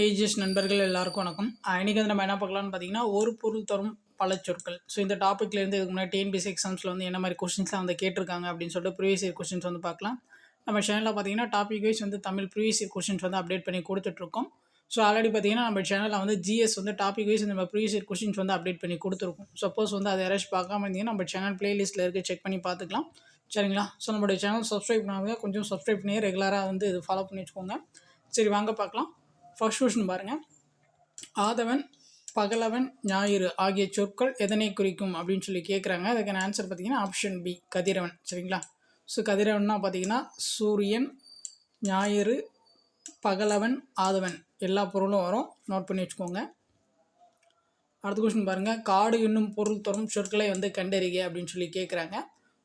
Ages நண்பர்கள் எல்லாருக்கும் வணக்கம். இன்றைக்கி வந்து நம்ம என்ன பார்க்கலாம்னு பார்த்தீங்கன்னா ஒரு பொருள் தரும் பல சொற்கள். ஸோ இந்த டாப்பிக்லேருந்து இதுக்கு முன்னாடி டிஎன்பிசி எக்ஸாம்ஸில் வந்து என்ன மாதிரி கொஸ்டின்ஸ்லாம் வந்து கேட்டிருக்காங்க அப்படின்னு சொல்லிட்டு ப்ரீவியஸ் இயர் கொஸ்டின்ஸ் வந்து பார்க்கலாம். நம்ம சேனலில் பார்த்தீங்கன்னா டாபிக் வைஸ் வந்து தமிழ் ப்ரீவியஸ் இயர் கொஸ்டின்ஸ் வந்து அப்டேட் பண்ணி கொடுத்துட்ருக்கோம். ஸோ ஆல்ரெடி பார்த்தீங்கன்னா நம்ம சேனலில் வந்து ஜிஎஸ் வந்து டாபிக் வைஸ் நம்ம ப்ரீவியஸ் இயர் கொஸ்டின்ஸ் வந்து அப்டேட் பண்ணி கொடுத்துருக்கோம். சப்போஸ் வந்து அதை யாராச்சும் பார்க்காம இருந்தீங்கன்னா நம்ம சேனல் ப்ளேலிஸ்ட்டில் இருக்க செக் பண்ணி பார்த்துக்கலாம். சரிங்களா? ஸோ நம்மளுடைய சேனல் சப்ஸ்கிரைப் பண்ணாங்க கொஞ்சம் சப்ஸ்கிரைப் பண்ணி ரெகுலராக வந்து இது ஃபாலோ பண்ணி வச்சுக்கோங்க. சரி வாங்க பார்க்கலாம். ஃபர்ஸ்ட் கொஸ்டின் பாருங்கள் ஆதவன் பகலவன் ஞாயிறு ஆகிய சொற்கள் எதனை குறிக்கும் அப்படின்னு சொல்லி கேட்குறாங்க அதுக்கான ஆன்சர் பார்த்தீங்கன்னா ஆப்ஷன் பி கதிரவன். சரிங்களா? ஸோ கதிரவன்னா பார்த்தீங்கன்னா சூரியன் ஞாயிறு பகலவன் ஆதவன். எல்லா பொருளும் வரும். நோட் பண்ணி வச்சுக்கோங்க. அடுத்த கொஸ்டின் பாருங்கள் காடு என்னும் பொருள் தரும் சொற்களை வந்து கண்டறிக அப்படின்னு சொல்லி கேட்குறாங்க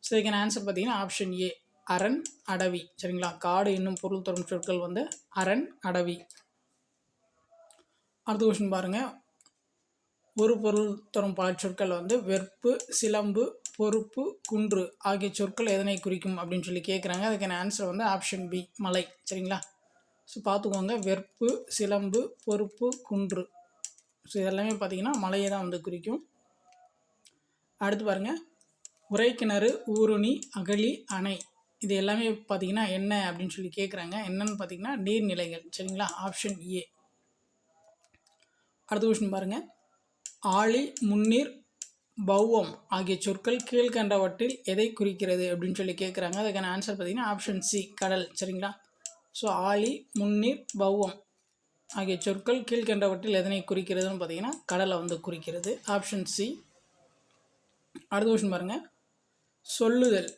ஸோ இதுக்கான ஆன்சர் பார்த்தீங்கன்னா ஆப்ஷன் ஏ அரண் அடவி. சரிங்களா? காடு என்னும் பொருள் தரும் சொற்கள் வந்து அரண் அடவி. அடுத்த கொஸ்டின் பாருங்கள் ஒரு பொருள் தரும் பல சொற்கள் வந்து வெறுப்பு சிலம்பு பொறுப்பு குன்று ஆகிய சொற்கள் எதனை குறிக்கும் அப்படின்னு சொல்லி கேட்குறாங்க அதுக்கான ஆன்சர் வந்து ஆப்ஷன் பி மலை. சரிங்களா? ஸோ பார்த்துக்கோங்க. வெற்பு சிலம்பு பொறுப்பு குன்று. ஸோ இதெல்லாமே பார்த்தீங்கன்னா மலையை தான் வந்து குறிக்கும். அடுத்து பாருங்கள் உரைக்கிணறு ஊருணி அகழி அணை. இது எல்லாமே பார்த்தீங்கன்னா என்ன அப்படின்னு சொல்லி கேட்குறாங்க என்னன்னு பார்த்தீங்கன்னா நீர்நிலைகள். சரிங்களா? ஆப்ஷன் ஏ அடுத்த கொஷின் பாருங்கள் ஆழி முன்னீர் பௌவம் ஆகிய சொற்கள் கீழ்கண்டவற்றில் எதை குறிக்கிறது அப்படின்னு சொல்லி கேட்குறாங்க அதுக்கான ஆன்சர் பார்த்தீங்கன்னா ஆப்ஷன் சி கடல். சரிங்களா? ஸோ ஆழி முன்னீர் பௌவம் ஆகிய சொற்கள் கீழ்கண்டவற்றில் எதனை குறிக்கிறதுன்னு பார்த்தீங்கன்னா கடலை வந்து குறிக்கிறது. ஆப்ஷன் சி அடுத்த கொஷின் பாருங்கள் சொல்லுதல்.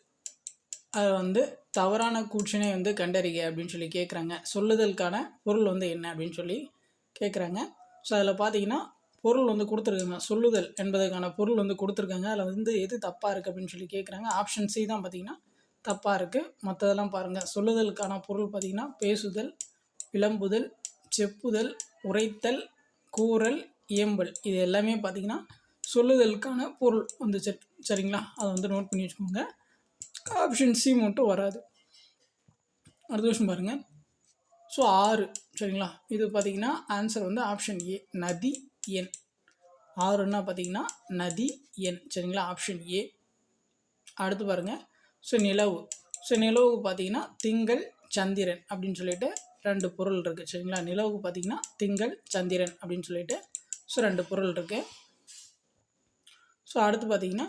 அது வந்து தவறான கூற்றினை வந்து கண்டறிக அப்படின்னு சொல்லி கேட்குறாங்க சொல்லுதலுக்கான பொருள் வந்து என்ன அப்படின்னு சொல்லி கேட்குறாங்க ஸோ அதில் பார்த்தீங்கன்னா பொருள் வந்து கொடுத்துருக்காங்க. சொல்லுதல் என்பதற்கான பொருள் வந்து கொடுத்துருக்காங்க. அதில் வந்து எது தப்பாக இருக்குது அப்படின்னு சொல்லி கேட்குறாங்க ஆப்ஷன் சி தான் பார்த்தீங்கன்னா தப்பாக இருக்குது மற்றதெல்லாம் பாருங்கள் சொல்லுதலுக்கான பொருள் பார்த்தீங்கன்னா பேசுதல் விளம்புதல் செப்புதல் உரைத்தல் கூறல் இயம்பல். இது எல்லாமே பார்த்தீங்கன்னா சொல்லுதலுக்கான பொருள் வந்து சரிங்களா? அதை வந்து நோட் பண்ணி வச்சுக்கோங்க. ஆப்ஷன் சி மட்டும் வராது. அடுத்த விஷயம் பாருங்கள் ஸோ ஆறு. சரிங்களா? இது பார்த்தீங்கன்னா ஆன்சர் வந்து ஆப்ஷன் ஏ நதி எண் ஆறுன்னா பார்த்தீங்கன்னா நதி எண் சரிங்களா? ஆப்ஷன் ஏ அடுத்து பாருங்கள் ஸோ நிலவு. ஸோ நிலவுக்கு பார்த்தீங்கன்னா திங்கள் சந்திரன் அப்படின்னு சொல்லிட்டு ரெண்டு பொருள் இருக்குது சரிங்களா? நிலவுக்கு பார்த்தீங்கன்னா திங்கள் சந்திரன் அப்படின்னு சொல்லிட்டு ஸோ ரெண்டு பொருள் இருக்குது ஸோ அடுத்து பார்த்தீங்கன்னா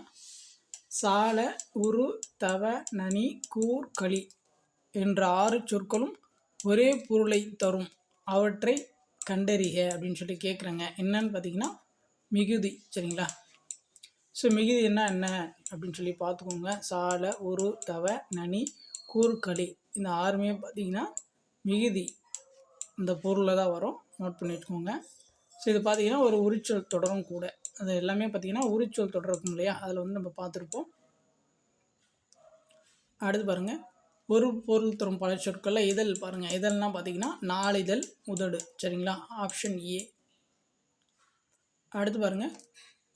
சால உரு தவ நனி கூர் களி என்ற ஆறு சொற்களும் ஒரே பொருளை தரும். அவற்றை கண்டறிக அப்படின்னு சொல்லி கேட்குறாங்க என்னன்னு பார்த்தீங்கன்னா மிகுதி சரிங்களா? ஸோ மிகுதி என்ன என்ன அப்படின்னு சொல்லி பார்த்துக்கோங்க சாலை ஒரு தவ நனி கூறுக்களி. இந்த ஆறுமே பார்த்தீங்கன்னா மிகுதி. இந்த பொருளில் தான் வரும். நோட் பண்ணிட்டுக்கோங்க ஸோ இது பார்த்தீங்கன்னா ஒரு உரிச்சொல் தொடரும் கூட. அது எல்லாமே பார்த்தீங்கன்னா உரிச்சொல் தொடர் இருக்கும் இல்லையா? அதில் வந்து நம்ம பார்த்துருப்போம் அடுத்து பாருங்கள் ஒரு பொருள் தரும் பல சொற்களில் இதழ் பாருங்கள் இதழ்னால் பார்த்தீங்கன்னா நாளிதழ் உதடு சரிங்களா? ஆப்ஷன் ஏ அடுத்து பாருங்கள்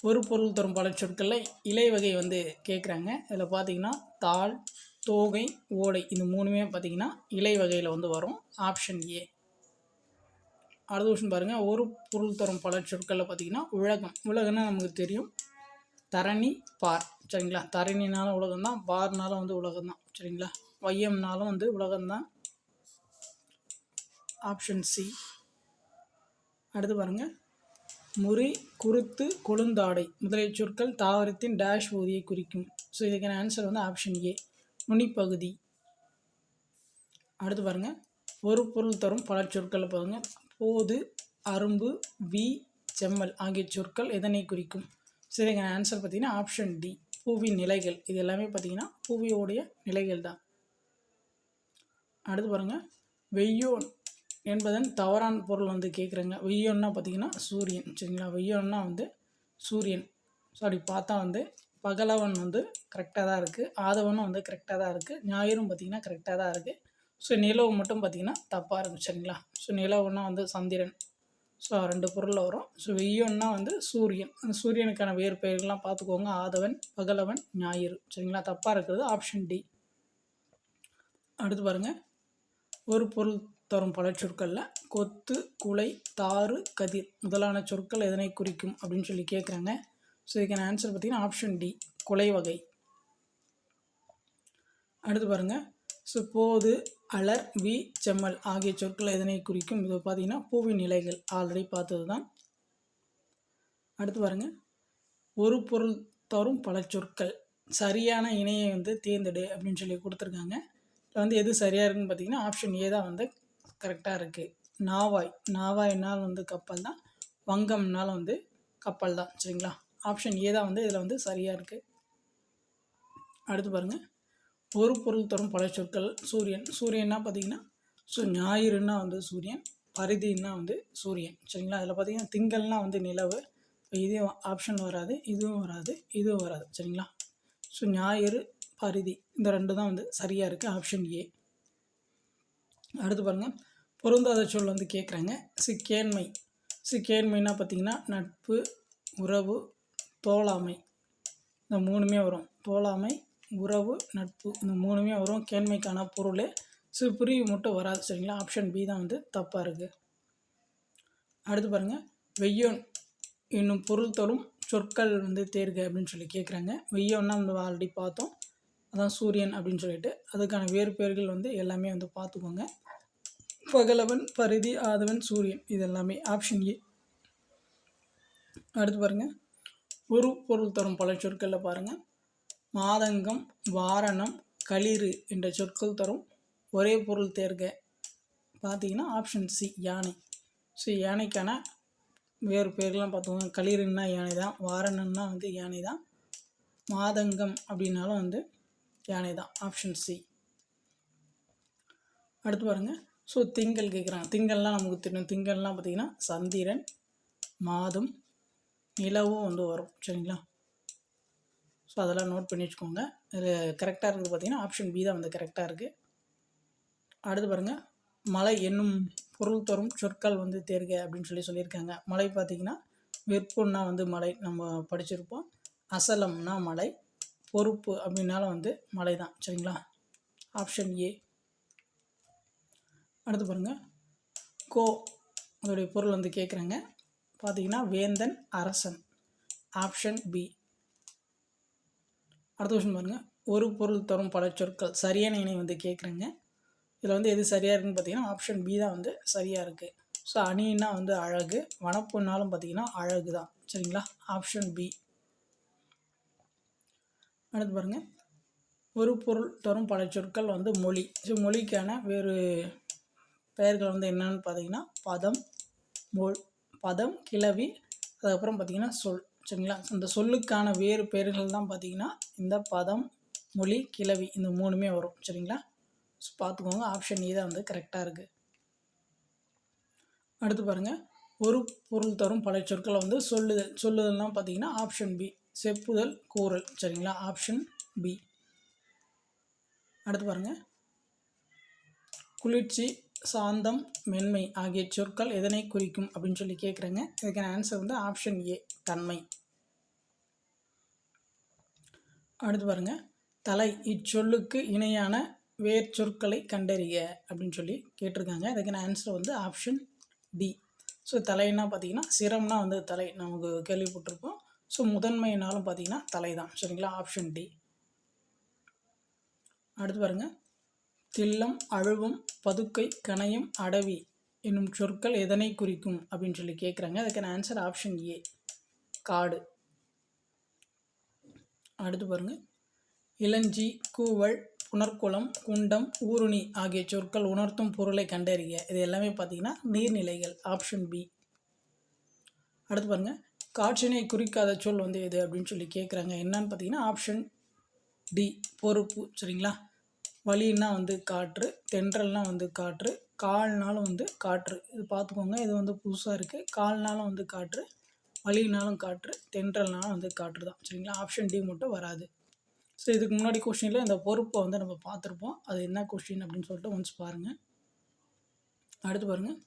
ஒரு பொருள் தரும் பல சொற்களில் இலை வகை வந்து கேட்குறாங்க இதில் பார்த்தீங்கன்னா தாள் தோகை ஓடை இந்த மூணுமே பார்த்தீங்கன்னா இலை வகையில் வந்து வரும். ஆப்ஷன் ஏ அடுத்த கொஸ்டின் பாருங்கள் ஒரு பொருள் தரும் பல சொற்களில் பார்த்தீங்கன்னா உலகம். உலகம்னா நமக்கு தெரியும். தரணி பார். சரிங்களா? தரணினாலும் உலகம் தான் பார்னாலும் வந்து உலகம் தான் சரிங்களா? வையம்னாலும் வந்து உலகம்தான் ஆப்ஷன் சி அடுத்து பாருங்கள் முறி குருத்து கொழுந்தாடை முதலிய சொற்கள் தாவரத்தின் டேஷ் பகுதியை குறிக்கும். ஸோ இதுக்கான ஆன்சர் வந்து ஆப்ஷன் ஏ நுனிப்பகுதி அடுத்து பாருங்கள் ஒரு பொருள் தரும் பல சொற்களை பாருங்க. போது அரும்பு வி செம்மல் ஆகிய சொற்கள் எதனை குறிக்கும்? ஸோ இதுக்கான ஆன்சர் பார்த்தீங்கன்னா ஆப்ஷன் டி பூவின் நிலைகள். இது எல்லாமே பார்த்தீங்கன்னா பூவியோடைய நிலைகள் தான் அடுத்து பாருங்கள் வெய்யோன் என்பதன் தவறான பொருள் வந்து கேட்குறேங்க வெய்யோன்னா பார்த்தீங்கன்னா சூரியன் சரிங்களா? வெய்யோன்னா வந்து சூரியன். ஸோ அப்படி பார்த்தா வந்து பகலவன் வந்து கரெக்டாக தான் இருக்குது ஆதவனும் வந்து கரெக்டாக தான் இருக்குது ஞாயிறும் பார்த்திங்கன்னா கரெக்டாக தான் இருக்குது ஸோ நிலவு மட்டும் பார்த்திங்கன்னா தப்பாக இருக்கும் சரிங்களா? ஸோ நிலவுன்னா வந்து சந்திரன். ஸோ ரெண்டு பொருளில் வரும். ஸோ வெய்யோன்னா வந்து சூரியன். அந்த சூரியனுக்கான வேறு பெயர்கள்லாம் பார்த்துக்கோங்க ஆதவன் பகலவன் ஞாயிறு சரிங்களா? தப்பாக இருக்கிறது ஆப்ஷன் டி அடுத்து பாருங்கள் ஒரு பொருள் தரும் பல சொற்களில். கொத்து குலை தாறு கதிர் முதலான சொற்கள் எதனை குறிக்கும் அப்படின்னு சொல்லி கேட்குறாங்க ஸோ இதுக்கான ஆன்சர் பார்த்தீங்கன்னா ஆப்ஷன் டி குலை வகை. அடுத்து பாருங்கள் ஸோ போது அலர் வி செம்மல் ஆகிய சொற்கள் எதனை குறிக்கும்? இது பார்த்தீங்கன்னா பூவின் நிலைகள் ஆல்ரெடி பார்த்தது தான் அடுத்து பாருங்கள் ஒரு பொருள் தரும் பல சொற்கள். சரியான இணையை வந்து தேர்ந்தெடு அப்படின்னு சொல்லி கொடுத்துருக்காங்க. வந்து எது சரியாக இருக்குன்னு பார்த்தீங்கன்னா ஆப்ஷன் ஏ தான் வந்து கரெக்டாக இருக்குது நாவாய். நாவாய்னால் வந்து கப்பல் தான். வங்கம்னால் வந்து கப்பல் தான். சரிங்களா? ஆப்ஷன் ஏ தான் வந்து இதில் வந்து சரியாக இருக்குது அடுத்து பாருங்கள் ஒரு பொருள் தரும் பல சொற்கள். சூரியன். சூரியன்னா பார்த்தீங்கன்னா ஸோ ஞாயிறுன்னா வந்து சூரியன் பரிதின்னா வந்து சூரியன். சரிங்களா? அதில் பார்த்தீங்கன்னா திங்கள்னா வந்து நிலவு. இதே ஆப்ஷன் வராது இதுவும் வராது இதுவும் வராது. சரிங்களா? ஸோ ஞாயிறு பரிதி இந்த ரெண்டு தான் வந்து சரியாக இருக்குது ஆப்ஷன் ஏ அடுத்து பாருங்கள் பொருந்தாத சொல் வந்து கேட்குறாங்க சி கேண்மை பார்த்திங்கன்னா நட்பு உறவு தோழாமை. இந்த மூணுமே வரும். தோழாமை உறவு நட்பு. இந்த மூணுமே வரும். கேண்மைக்கான பொருள். ஸோ மட்டும் வராது. சரிங்களா? ஆப்ஷன் பி தான் வந்து தப்பாக இருக்குது அடுத்து பாருங்கள் வெய்யோன் என்னும் பொருள் தரும் சொற்கள் வந்து தேர்க அப்படின்னு சொல்லி கேட்குறாங்க வெய்யோன்னா நம்ம ஆல்ரெடி பார்த்தோம். அதான் சூரியன் அப்படின்னு சொல்லிட்டு அதுக்கான வேறு பெயர்கள் வந்து எல்லாமே வந்து பார்த்துக்கோங்க. பகலவன் பரிதி ஆதவன் சூரியன் இது எல்லாமே ஆப்ஷன் ஏ அடுத்து பாருங்கள் ஒரு பொருள் தரும் பல சொற்களில் பாருங்கள் மாதங்கம் வாரணம் களிறு என்ற சொற்கள் தரும். ஒரே பொருள் தேர்க. பார்த்தீங்கன்னா ஆப்ஷன் சி யானை. ஸோ யானைக்கான வேறு பேர்லாம் பார்த்துக்கோங்க. களிறுன்னா யானை தான் வாரணம்னா வந்து யானை தான் மாதங்கம் அப்படின்னாலும் வந்து யானை தான் ஆப்ஷன் சி அடுத்து பாருங்கள் ஸோ திங்கள் கேட்குறாங்க திங்கள்லாம் நமக்கு தெரியும். திங்கள்லாம் பார்த்திங்கன்னா சந்திரன் மாதம் நிலவும் வந்து வரும். சரிங்களா? ஸோ அதெல்லாம் நோட் பண்ணி வச்சுக்கோங்க. இது கரெக்டாக இருக்குது பார்த்திங்கன்னா ஆப்ஷன் பி தான் வந்து கரெக்டாக இருக்குது அடுத்து பாருங்கள் மலை என்னும் பொருள் தரும் சொற்கள் வந்து தேர்க அப்படின்னு சொல்லி சொல்லியிருக்காங்க. மலை பார்த்திங்கன்னா வெப்பம்னா வந்து மலை நம்ம படிச்சிருப்போம். அசலம்னா மலை பொறுப்பு அப்படின்னாலும் வந்து மலை தான் சரிங்களா? ஆப்ஷன் ஏ அடுத்து பாருங்கள் கோ அதோடைய பொருள் வந்து கேட்குறாங்க பார்த்தீங்கன்னா வேந்தன் அரசன். ஆப்ஷன் பி அடுத்த கொஸ்டின் பாருங்கள் ஒரு பொருள் தரும் பல சொற்கள். சரியான இணை வந்து கேட்குறேங்க இதில் வந்து எது சரியாக இருக்குன்னு பார்த்தீங்கன்னா ஆப்ஷன் பி தான் வந்து சரியாக இருக்குது ஸோ அணின்னா வந்து அழகு. வனப்புன்னாலும் பார்த்தீங்கன்னா அழகு தான் சரிங்களா? ஆப்ஷன் பி அடுத்து பாருங்கள் ஒரு பொருள் தரும் பல சொற்கள் வந்து மொழி. ஸோ மொழிக்கான வேறு பெயர்கள் வந்து என்னென்னு பார்த்தீங்கன்னா பதம் மொழ் பதம் கிளவி அதுக்கப்புறம் பார்த்திங்கன்னா சொல். சரிங்களா? இந்த சொல்லுக்கான வேறு பெயர்கள் தான் பார்த்திங்கன்னா இந்த பதம் மொழி கிளவி இந்த மூணுமே வரும். சரிங்களா? ஸோ பார்த்துக்கோங்க ஆப்ஷன் ஏ தான் வந்து கரெக்டாக இருக்குது அடுத்து பாருங்கள் ஒரு பொருள் தரும் பல சொற்களை வந்து சொல்லுதல் சொல்லுதல்னால் பார்த்தீங்கன்னா ஆப்ஷன் பி செப்புதல் கூறல் சரிங்களா? ஆப்ஷன் பி அடுத்து பாருங்கள் குளிர்ச்சி சாந்தம் மென்மை ஆகிய சொற்கள் எதனை குறிக்கும் அப்படின்னு சொல்லி கேட்குறேங்க இதுக்கான ஆன்சர் வந்து ஆப்ஷன் ஏ தன்மை. அடுத்து பாருங்கள் தலை இச்சொல்லுக்கு இணையான வேர் சொற்களை கண்டறிய அப்படின்னு சொல்லி கேட்டிருக்காங்க. இதுக்கான ஆன்சர் வந்து ஆப்ஷன் டி ஸோ தலைன்னா பார்த்தீங்கன்னா சிரம்னா வந்து தலை. நமக்கு கேள்விப்பட்டிருப்போம். ஸோ முதன்மைனாலும் பார்த்தீங்கன்னா தலை தான் சரிங்களா? ஆப்ஷன் டி அடுத்து பாருங்கள் தில்லம் அழுவம் பதுக்கை கணையம் அடவி என்னும் சொற்கள் எதனை குறிக்கும் அப்படின்னு சொல்லி கேட்குறாங்க அதுக்கான ஆன்சர் ஆப்ஷன் ஏ காடு. அடுத்து பாருங்கள் இளஞ்சி கூவல் புனர்குளம் குண்டம் ஊருணி ஆகிய சொற்கள் உணர்த்தும் பொருளை கண்டறிய இது எல்லாமே பார்த்தீங்கன்னா நீர்நிலைகள். ஆப்ஷன் பி அடுத்து பாருங்கள் காற்றினை குறிக்காத சொல் வந்து எது அப்படின்னு சொல்லி கேட்குறாங்க என்னன்னு பார்த்தீங்கன்னா ஆப்ஷன் டி பொறுப்பு சரிங்களா? வழின்னா வந்து காற்று தென்றல்னால் வந்து காற்று கால்னாலும் வந்து காற்று. இது பார்த்துக்கோங்க இது வந்து புதுசாக இருக்குது கால்னாலும் வந்து காற்று வலினாலும் காற்று தென்றல்னாலும் வந்து காற்று தான் சரிங்களா? ஆப்ஷன் டி மட்டும் வராது. ஸோ இதுக்கு முன்னாடி கொஷினில் இந்த பொறுப்பை வந்து நம்ம பார்த்துருப்போம். அது என்ன கொஷின் அப்படின்னு சொல்லிட்டு ஒன்ஸ் பாருங்கள் அடுத்து பாருங்கள்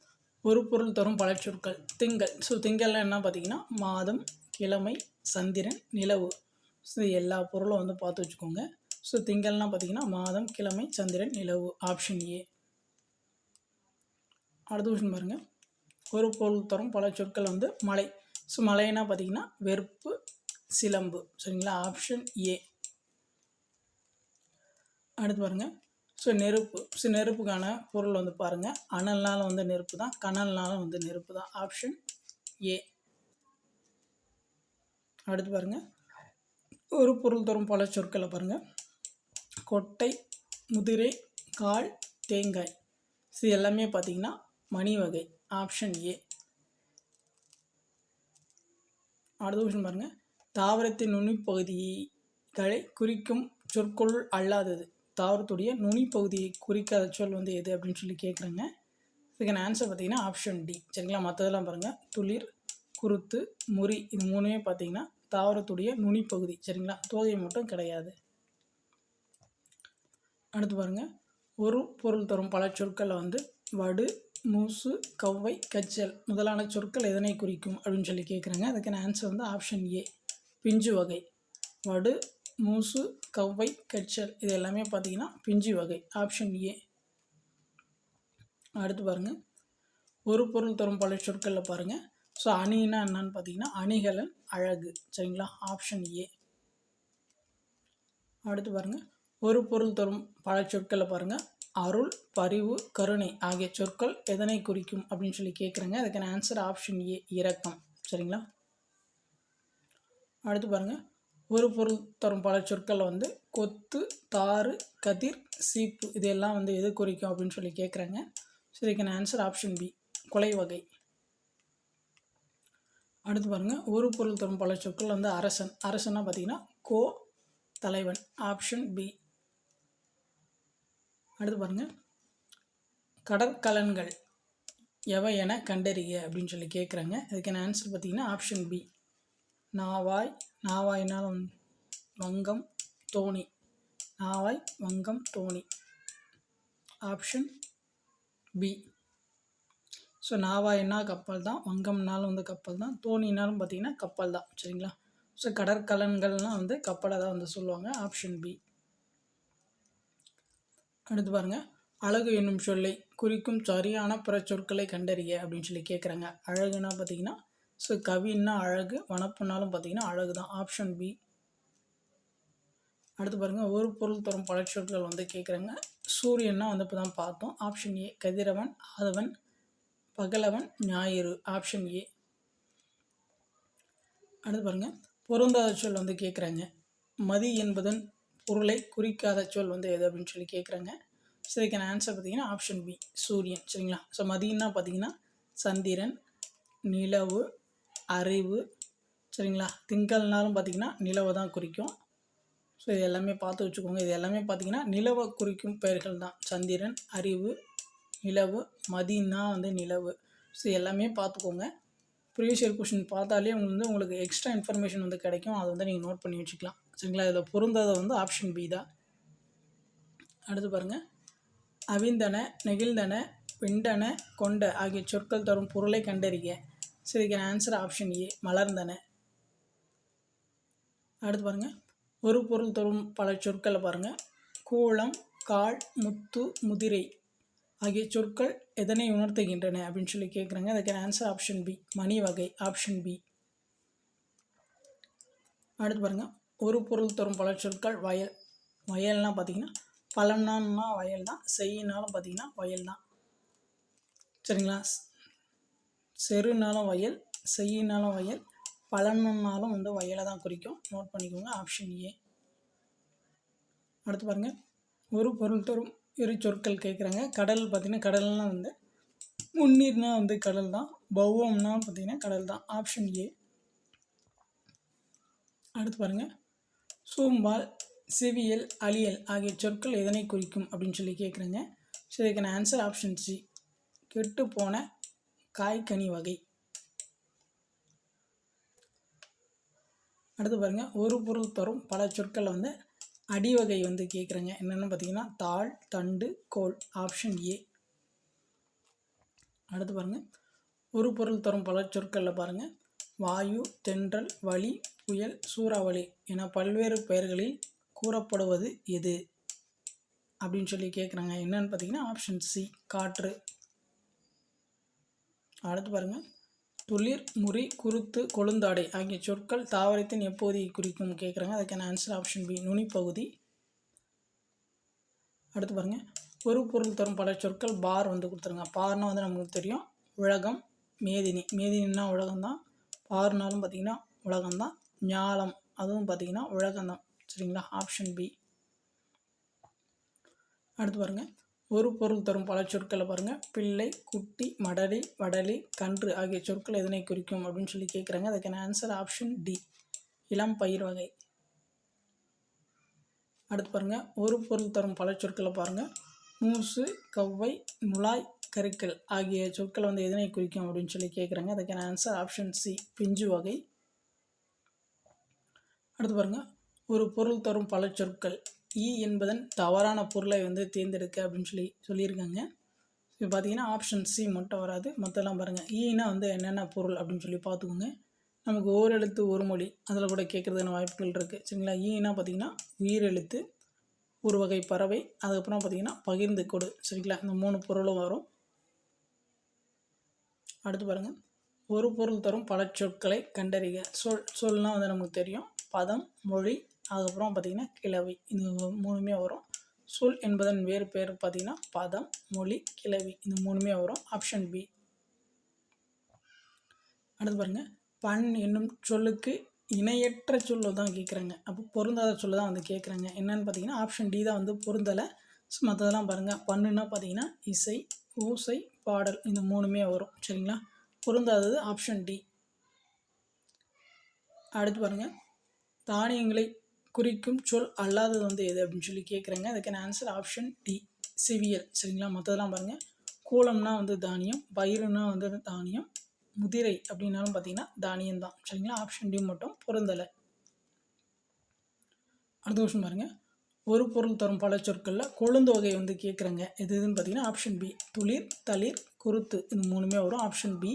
ஒரு பொருள் தரும் பல சொற்கள். திங்கள். ஸோ திங்கள்லாம் என்ன பார்த்தீங்கன்னா மாதம் கிழமை சந்திரன் நிலவு. ஸோ எல்லா பொருளும் வந்து பார்த்து வச்சுக்கோங்க. ஸோ திங்கள்லாம் பார்த்தீங்கன்னா மாதம் கிழமை சந்திரன் நிலவு ஆப்ஷன் ஏ அடுத்த விஷயம் பாருங்கள் ஒரு பொருள் தரும் பல சொற்கள் வந்து மலை. ஸோ மலைன்னா பார்த்தீங்கன்னா வெறுப்பு சிலம்பு. சரிங்களா? ஆப்ஷன் ஏ அடுத்து பாருங்கள் ஸோ நெருப்பு. ஸோ நெருப்புக்கான பொருள் வந்து பாருங்கள் அனல்னாலும் வந்து நெருப்பு தான். கனல்னாலும் வந்து நெருப்பு தான். ஆப்ஷன் ஏ அடுத்து பாருங்கள் ஒரு பொருள் தரும் பல சொற்களை பாருங்கள் கொட்டை முதிரை கால் தேங்காய். இது எல்லாமே பார்த்தீங்கன்னா மணி வகை. ஆப்ஷன் ஏ அடுத்த கொஷின் பாருங்கள் தாவரத்தின் நுனிப்பகுதிகளை குறிக்கும் சொற்கொள் அல்லாதது. தாவரத்துடைய நுனிப்பகுதியை குறிக்காத சொல் வந்து எது அப்படின்னு சொல்லி கேட்குறாங்க இதுக்கான ஆன்சர் பார்த்தீங்கன்னா ஆப்ஷன் டி சரிங்களா? மற்றதெல்லாம் பாருங்கள் துளிர் குருத்து முறி இது மூணுமே பார்த்தீங்கன்னா தாவரத்துடைய நுனிப்பகுதி சரிங்களா? தோகை மட்டும் கிடையாது. அடுத்து பாருங்கள் ஒரு பொருள் தரும் பல சொற்களில் வந்து வடு மூசு கவ்வை கச்சல் முதலான சொற்கள் எதனை குறிக்கும் அப்படின்னு சொல்லி கேட்குறாங்க அதுக்கான ஆன்சர் வந்து ஆப்ஷன் ஏ பிஞ்சு வகை. வடு மூசு கவ்வை கச்சல் இது எல்லாமே பார்த்தீங்கன்னா பிஞ்சு வகை. ஆப்ஷன் ஏ அடுத்து பாருங்கள் ஒரு பொருள் தரும் பல சொற்களில் பாருங்கள் ஸோ அணின்னா என்னன்னு பார்த்தீங்கன்னா அணிகலன் அழகு. சரிங்களா? ஆப்ஷன் ஏ அடுத்து பாருங்கள் ஒரு பொருள் தரும் பல சொற்களில் பாருங்கள் அருள் பரிவு கருணை ஆகிய சொற்கள் எதனை குறிக்கும் அப்படின்னு சொல்லி கேட்குறேங்க அதுக்கான ஆன்சர் ஆப்ஷன் ஏ இரக்கம். சரிங்களா? அடுத்து பாருங்கள் ஒரு பொருள் தரும் பல சொற்களில் வந்து கொத்து தாறு கதிர் சீப்பு இதெல்லாம் வந்து எது குறிக்கும் அப்படின்னு சொல்லி கேட்குறாங்க ஸோ இதுக்கான ஆன்சர் ஆப்ஷன் பி கொலை வகை. அடுத்து பாருங்கள் ஒரு பொருள் தரும் பல சொற்கள் வந்து அரசன். அரசன்னா பார்த்தீங்கன்னா கோ தலைவன். ஆப்ஷன் பி அடுத்து பாருங்கள் கடற்கலன்கள் எவை என கண்டறிய அப்படின்னு சொல்லி கேட்குறாங்க அதுக்கான ஆன்சர் பார்த்தீங்கன்னா ஆப்ஷன் பி நாவாய் நாவாய்னாலும் வங்கம் தோணி. நாவாய் வங்கம் தோணி. ஆப்ஷன் பி ஸோ நாவாய்னா கப்பல் தான்? வங்கம்னாலும் வந்து கப்பல் தான். தோணினாலும் பார்த்திங்கன்னா கப்பல் தான். சரிங்களா? ஸோ கடற்கலன்கள்லாம் வந்து கப்பலை தான் வந்து சொல்லுவாங்க. ஆப்ஷன் பி அடுத்து பாருங்கள் அழகு என்னும் சொல்லை குறிக்கும் சரியான பிற சொற்களை கண்டறிய அப்படின்னு சொல்லி கேட்குறாங்க அழகுனா பார்த்தீங்கன்னா ஸோ கவின்னா அழகு வனப்புனாலும் பார்த்தீங்கன்னா அழகு தான் ஆப்ஷன் பி அடுத்து பாருங்கள் ஒரு பொருள் தரும் பல சொற்கள் வந்து கேட்குறாங்க சூரியன்னா வந்து இப்போ தான் பார்த்தோம். ஆப்ஷன் ஏ கதிரவன் ஆதவன் பகலவன் ஞாயிறு. ஆப்ஷன் ஏ அடுத்து பாருங்கள் பொருந்தாத சொல் வந்து கேட்குறாங்க மதி என்பதன் பொருளை குறிக்காத சொல் வந்து எது அப்படின்னு சொல்லி கேட்குறாங்க ஸோ இதுக்கான ஆன்சர் பார்த்தீங்கன்னா ஆப்ஷன் பி சூரியன். சரிங்களா? ஸோ மதியம்னா பார்த்தீங்கன்னா சந்திரன் நிலவு அறிவு சரிங்களா? திங்கள்னாலும் பார்த்தீங்கன்னா நிலவை தான் குறிக்கும். ஸோ இது எல்லாமே பார்த்து வச்சுக்கோங்க. இது எல்லாமே பார்த்தீங்கன்னா நிலவை குறிக்கும் பெயர்கள் தான். சந்திரன் அறிவு நிலவு மதினா வந்து நிலவு. ஸோ எல்லாமே பார்த்துக்கோங்க. ப்ரீவியஸ் இயர் கொஷின் பார்த்தாலே உங்களுக்கு வந்து உங்களுக்கு எக்ஸ்ட்ரா இன்ஃபர்மேஷன் வந்து கிடைக்கும். அதை வந்து நீங்கள் நோட் பண்ணி வச்சுக்கலாம். சரிங்களா? இதில் பொருந்தது வந்து ஆப்ஷன் பி தான். அடுத்து பாருங்கள் அவிந்தன நெகிழ்ந்தன விண்டன கொண்ட ஆகிய சொற்கள் தரும் பொருளை கண்டறிய சரி இதுக்கான ஆன்சர் ஆப்ஷன் ஏ மலர்ந்தன அடுத்து பாருங்கள் ஒரு பொருள் தரும் பல சொற்களை பாருங்கள் கோலம் கால் முத்து முதிரை ஆகிய சொற்கள் எதனை உணர்த்துகின்றன அப்படின்னு சொல்லி கேட்குறாங்க அதுக்கான ஆன்சர் ஆப்ஷன் பி மணி வகை ஆப்ஷன் பி அடுத்து பாருங்கள் ஒரு பொருள் தரும் பல சொற்கள் வயல். வயல்னால் பார்த்தீங்கன்னா பழம்னா வயல் தான் செய்யினாலும் பார்த்தீங்கன்னா வயல் தான் சரிங்களா? செருனாலும் வயல் செய்யினாலும் வயல் பழம்னாலும் வந்து வயலை தான் குறிக்கும். நோட் பண்ணிக்கோங்க ஆப்ஷன் ஏ அடுத்து பாருங்கள் ஒரு பொருள் தரும் இரு சொற்கள் கேட்குறாங்க. கடல் பார்த்திங்கன்னா கடல்னால் வந்து முன்னீர்னா வந்து கடல் தான். பௌவம்னா பார்த்திங்கன்னா கடல் தான். ஆப்ஷன் ஏ அடுத்து பாருங்கள் சோம்பால் செவியல் அலியல் ஆகிய சொற்கள் எதனை குறிக்கும் அப்படின்னு சொல்லி கேட்குறேங்க. ஸோ இதுக்கான ஆன்சர் ஆப்ஷன் சி கெட்டு போன காய்கனி வகை. அடுத்து பாருங்கள் ஒரு பொருள் தரும் பல சொற்களை வந்து அடிவகை வந்து கேட்குறேங்க என்னென்னு பார்த்தீங்கன்னா தாள் தண்டு கோல் ஆப்ஷன் ஏ அடுத்து பாருங்கள் ஒரு பொருள் தரும் பல சொற்களில் பாருங்கள் வாயு தென்றல் வலி புயல் சூறாவளி என பல்வேறு பெயர்களில் கூறப்படுவது எது? அப்படின்னு சொல்லி கேட்குறாங்க என்னன்னு பார்த்தீங்கன்னா ஆப்ஷன் சி காற்று. அடுத்து பாருங்கள் துளிர் முறி குருத்து கொழுந்தாடை ஆகிய சொற்கள் தாவரத்தின் எப்போது குறிக்கும் கேட்குறாங்க. அதுக்கான ஆன்சர் ஆப்ஷன் பி நுனிப்பகுதி. அடுத்து பாருங்கள் ஒரு பொருள் தரும் பல சொற்கள் பார் வந்து கொடுத்துருங்க. பார்னால் வந்து நமக்கு தெரியும். உலகம் மேதினி. மேதினின்னா உலகம்தான். பார்னாலும் பார்த்திங்கன்னா உலகம்தான். ஞாலம் அதுவும் பார்த்திங்கன்னா உலகம்தான். சரிங்களா? ஆப்ஷன் பி அடுத்து பாருங்கள் ஒரு பொருள் தரும் பல சொற்களை பாருங்கள் பிள்ளை குட்டி மடலி வடலி கன்று ஆகிய சொற்கள் எதனை குறிக்கும் அப்படின்னு சொல்லி கேட்குறாங்க அதுக்கான ஆன்சர் ஆப்ஷன் டி இளம் பயிர் வகை. அடுத்து பாருங்கள் ஒரு பொருள் தரும் பல சொற்களை பாருங்கள் மூசு கவ்வை முலாய் கருக்கள் ஆகிய சொற்கள் வந்து எதனை குறிக்கும் அப்படின்னு சொல்லி கேட்குறாங்க அதுக்கான ஆன்சர் ஆப்ஷன் சி பிஞ்சு வகை. அடுத்து பாருங்கள் ஒரு பொருள் தரும் பல சொற்கள். ஈ என்பதன் தவறான பொருளை வந்து தேர்ந்தெடுக்க அப்படின்னு சொல்லி சொல்லியிருக்காங்க. இப்போ பார்த்தீங்கன்னா ஆப்ஷன் சி மட்டும் வராது. மற்றெல்லாம் பாருங்கள் ஈனா வந்து என்னென்ன பொருள் அப்படின்னு சொல்லி பார்த்துக்கோங்க. நமக்கு ஓரெழுத்து ஒரு மொழி அதில் கூட கேட்குறதுக்கான வாய்ப்புகள் இருக்குது சரிங்களா? ஈனா பார்த்தீங்கன்னா உயிரெழுத்து ஒரு வகை பறவை அதுக்கப்புறம் பார்த்தீங்கன்னா பகிர்ந்து கொடு. சரிங்களா? இந்த மூணு பொருளும் வரும். அடுத்து பாருங்கள் ஒரு பொருள் தரும் பல சொற்களை கண்டறிக. சொல் சொல்னால் வந்து நமக்கு தெரியும். பதம் மொழி அதுக்கப்புறம் பார்த்திங்கன்னா கிளவி இது மூணுமே வரும். சொல் என்பதன் வேறு பேர் பார்த்திங்கன்னா பதம் மொழி கிளவி இந்த மூணுமே வரும். ஆப்ஷன் பி அடுத்து பாருங்கள் பண் என்னும் சொல்லுக்கு இணையற்ற சொல்ல தான் கேட்குறாங்க. அப்போ பொருந்தாத சொல்ல தான் வந்து கேட்குறாங்க. என்னென்னு பார்த்தீங்கன்னா ஆப்ஷன் டி தான் வந்து பொருந்தலை. மற்றதெல்லாம் பாருங்கள் பண்ணுன்னா பார்த்தீங்கன்னா இசை ஓசை பாடல் இந்த மூணுமே வரும். சரிங்களா? பொருந்தாதது ஆப்ஷன் டி அடுத்து பாருங்கள் தானியங்களை குறிக்கும் சொல் அல்லாதது வந்து எது அப்படின்னு சொல்லி கேட்குறாங்க அதுக்கான ஆன்சர் ஆப்ஷன் டி சிவியல் சரிங்களா? மற்றதெல்லாம் பாருங்கள் கூலம்னா வந்து தானியம் பயிருன்னா வந்து தானியம் முதிரை அப்படின்னாலும் பார்த்தீங்கன்னா தானியம் தான் சரிங்களா? ஆப்ஷன் டி மட்டும். பொருந்தலை. அடுத்த கொஸ்டின் பாருங்கள் ஒரு பொருள் தரும் பல சொற்களில் கொழுந்து வகை வந்து கேட்குறாங்க எது எதுன்னு பார்த்தீங்கன்னா ஆப்ஷன் பி துளிர் தளிர் குருத்து. இது மூணுமே வரும். ஆப்ஷன் பி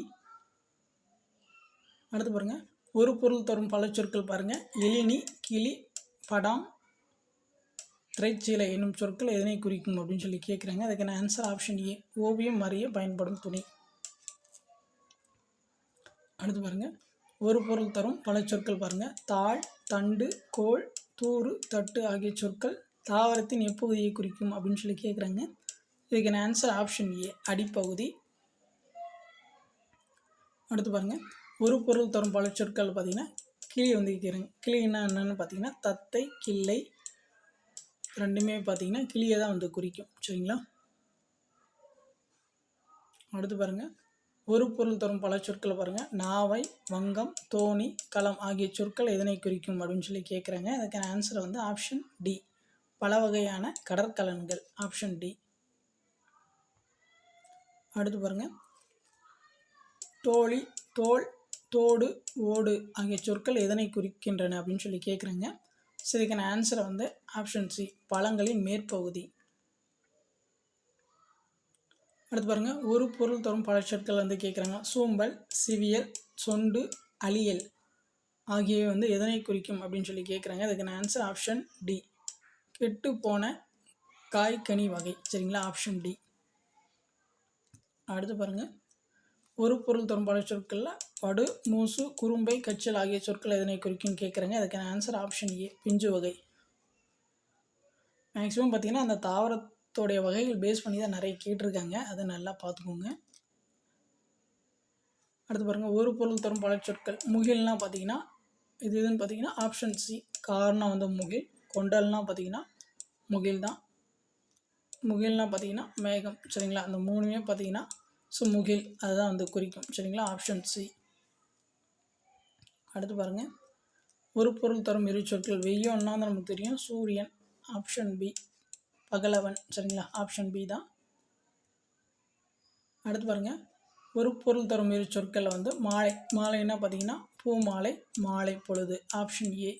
அடுத்து பாருங்கள் ஒரு பொருள் தரும் பல சொற்கள் பாருங்கள் எலினி கிளி படம் திரைச்சீலை என்னும் சொற்கள் எதனை குறிக்கும் அப்படின்னு சொல்லி கேட்குறாங்க அதுக்கான ஆன்சர் ஆப்ஷன் ஏ ஓவியம் அறிய பயன்படும் துணி. அடுத்து பாருங்கள் ஒரு பொருள் தரும் பல சொற்கள் பாருங்கள் தாழ் தண்டு கோள் தூறு தட்டு ஆகிய சொற்கள் தாவரத்தின் எப்பகுதியை குறிக்கும் அப்படின்னு சொல்லி கேட்குறாங்க இதுக்கான ஆன்சர் ஆப்ஷன் ஏ அடிப்பகுதி. அடுத்து பாருங்கள் ஒரு பொருள் தரும் பல சொற்கள் பார்த்திங்கன்னா கிளி வந்து கேட்குறாங்க கிளின்னா என்னென்னு பார்த்தீங்கன்னா தத்தை கிள்ளை ரெண்டுமே பார்த்தீங்கன்னா கிளியை தான் வந்து குறிக்கும். சரிங்களா? அடுத்து பாருங்கள் ஒரு பொருள் தரும் பல சொற்களை பாருங்கள் நாவை வங்கம் தோணி களம் ஆகிய சொற்கள் எதனை குறிக்கும் அப்படின்னு சொல்லி கேட்குறாங்க அதுக்கான ஆன்சர் வந்து ஆப்ஷன் டி பல வகையான கடற்கலன்கள். ஆப்ஷன் டி அடுத்து பாருங்கள் தோழி தோல் தோடு ஓடு ஆகிய சொற்கள் எதனை குறிக்கின்றன அப்படின்னு சொல்லி கேட்குறேங்க ஸோ இதுக்கான ஆன்சரை வந்து ஆப்ஷன் சி பழங்களின் மேற்பகுதி. அடுத்து பாருங்கள் ஒரு பொருள் தரும் பல சொற்கள் வந்து கேட்குறாங்க சூம்பல் சிவியல் சொண்டு அழியல் ஆகியவை வந்து எதனை குறிக்கும் அப்படின்னு சொல்லி கேட்குறாங்க அதுக்கான ஆன்சர் ஆப்ஷன் டி கெட்டு போன காய்கனி வகை. சரிங்களா? ஆப்ஷன் டி அடுத்து பாருங்கள் ஒரு பொருள் தொடர்பான சொற்களில் படு மூசு குறும்பை கச்சல் ஆகிய சொற்கள் எதனை குறிக்கும் கேட்குறாங்க அதுக்கான ஆன்சர் ஆப்ஷன் ஏ பிஞ்சு வகை. மேக்ஸிமம் பார்த்திங்கன்னா அந்த தாவரத்தோடைய வகைகள் பேஸ் பண்ணி தான் நிறைய கேட்டிருக்காங்க. அதை நல்லா பார்த்துக்கோங்க. அடுத்து பாருங்கள் ஒரு பொருள் தரும் பல சொற்கள். முகில்னால் பார்த்தீங்கன்னா இது இதுன்னு பார்த்தீங்கன்னா ஆப்ஷன் சி காரணம் வந்து முகில் கொண்டல்னால் பார்த்தீங்கன்னா முகில் தான் முகில்னால் பார்த்தீங்கன்னா மேகம். சரிங்களா? அந்த மூணுமே பார்த்தீங்கன்னா ஸோ முகில் அதுதான் வந்து குறிக்கும். சரிங்களா? ஆப்ஷன் சி அடுத்து பாருங்கள் ஒரு பொருள் தரும் இரு சொற்கள். வெய்யோன்னா நமக்கு தெரியும். சூரியன் ஆப்ஷன் பி பகலவன். சரிங்களா? ஆப்ஷன் பி தான். அடுத்து பாருங்கள் ஒரு பொருள் தரும் இரு சொற்களில் வந்து மாலை. மாலைன்னா பார்த்தீங்கன்னா பூ மாலை மாலை பொழுது. ஆப்ஷன் ஏ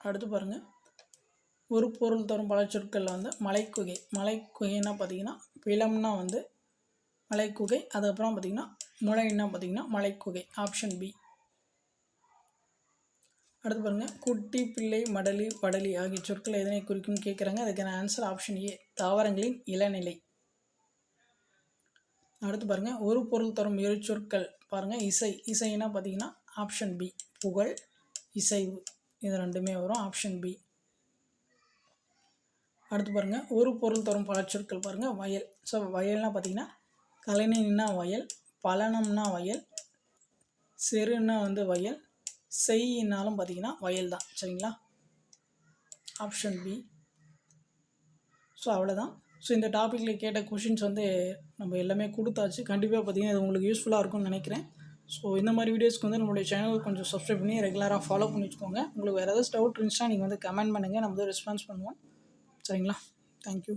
அடுத்து பாருங்கள் ஒரு பொருள் தரும் பல சொற்களில் வந்து மலைக்குகை. மலைக்குகைன்னா பார்த்தீங்கன்னா பிளம்னா வந்து மலைக்குகை அதுக்கப்புறம் பார்த்திங்கன்னா முளைன்னா பார்த்திங்கன்னா மலைக்குகை ஆப்ஷன் பி அடுத்து பாருங்கள் குட்டி பிள்ளை மடலி படலி ஆகிய சொற்கள் எதனை குறிக்கும்னு கேட்குறாங்க? அதுக்கான ஆன்சர் ஆப்ஷன் ஏ தாவரங்களின் இளநிலை. அடுத்து பாருங்கள் ஒரு பொருள் தரும் இரு சொற்கள். பாருங்கள் இசை. இசைன்னா பார்த்தீங்கன்னா ஆப்ஷன் பி புகழ் இசைவு. இது ரெண்டுமே வரும் ஆப்ஷன் பி அடுத்து பாருங்கள் ஒரு பொருள் தரும் பல சொற்கள் பாருங்கள் வயல். ஸோ வயல்னால் பார்த்தீங்கன்னா கலைஞனா வயல் பலனம்னா வயல் செருன்னா வந்து வயல் செய்யினாலும் பார்த்தீங்கன்னா வயல் தான். சரிங்களா? ஆப்ஷன் பி ஸோ அவ்வளோதான் ஸோ இந்த டாப்பிக்கில் கேட்ட கொஷின்ஸ் வந்து நம்ம எல்லாமே கொடுத்தாச்சு. கண்டிப்பாக பார்த்தீங்கன்னா இது உங்களுக்கு யூஸ்ஃபுல்லாக இருக்கும்னு நினைக்கிறேன். ஸோ இந்த மாதிரி வீடியோஸ்க்கு வந்து நம்மளுடைய சேனல் கொஞ்சம் சப்ஸ்கிரைப் பண்ணி ரெகுலராக ஃபாலோ பண்ணி வச்சுக்கோங்க. உங்களுக்கு வேறு ஏதாவது டவுட் இருந்துச்சுன்னா நீங்கள் வந்து கமெண்ட் பண்ணுங்கள் நம்ம வந்து ரெஸ்பான்ஸ் பண்ணுவோம். சரிங்களா? தேங்க்யூ